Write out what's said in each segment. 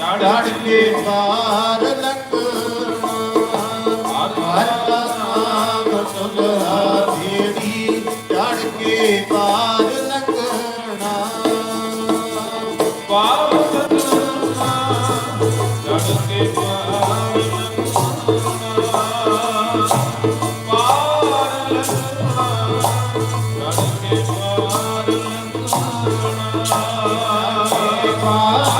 ਚੜ ਕੇ ਪਾਰ ਲੰਘਣਾ ਹਰ ਕਾ ਨਾਮ ਸੁਲਹਾ ਭੇੜੀ ਚੜ ਕੇ ਪਾਰ ਲੰਘਣਾ। ਪਾਰ ਲੰਘਣਾ ਚੜ ਕੇ ਪਾਰ ਲੰਘਣਾ ਪਾਰ ਲੰਘਣਾ ਚੜ ਕੇ ਪਾਰ ਲੰਘਣਾ ਪਾਰ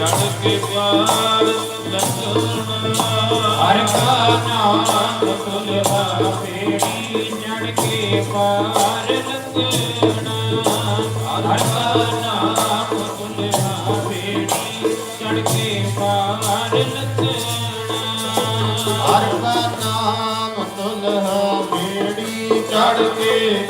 ਲੰਘਣਾ ਪਾਰ ਕੇ ਪਾਰ ਲੰਘਣਾ ਪਾਰ ਹਰ ਕਾ ਨਾਮ ਤੁਲਵਾ ਬੇੜੀ ਚੜ ਪਾਰ ਲੰਘਣਾ ਹਰ ਕਾ ਨਾਮ ਤੁਲਵਾ ਬੇੜੀ ਚੜ ਪੇੜੀ ਚੜ ਕੇ ਪਾਰ ਲੰਘਣਾ ਹਰ ਕਾ ਨਾਮ ਤੁਲਵਾ ਪੇੜੀ ਚੜ ਕੇ ਪਾਰ ਲੰਘਣਾ ਹਰ ਕਾ ਨਾਮ ਤੁਲਵਾ ਪੇੜੀ ਚੜ ਕੇ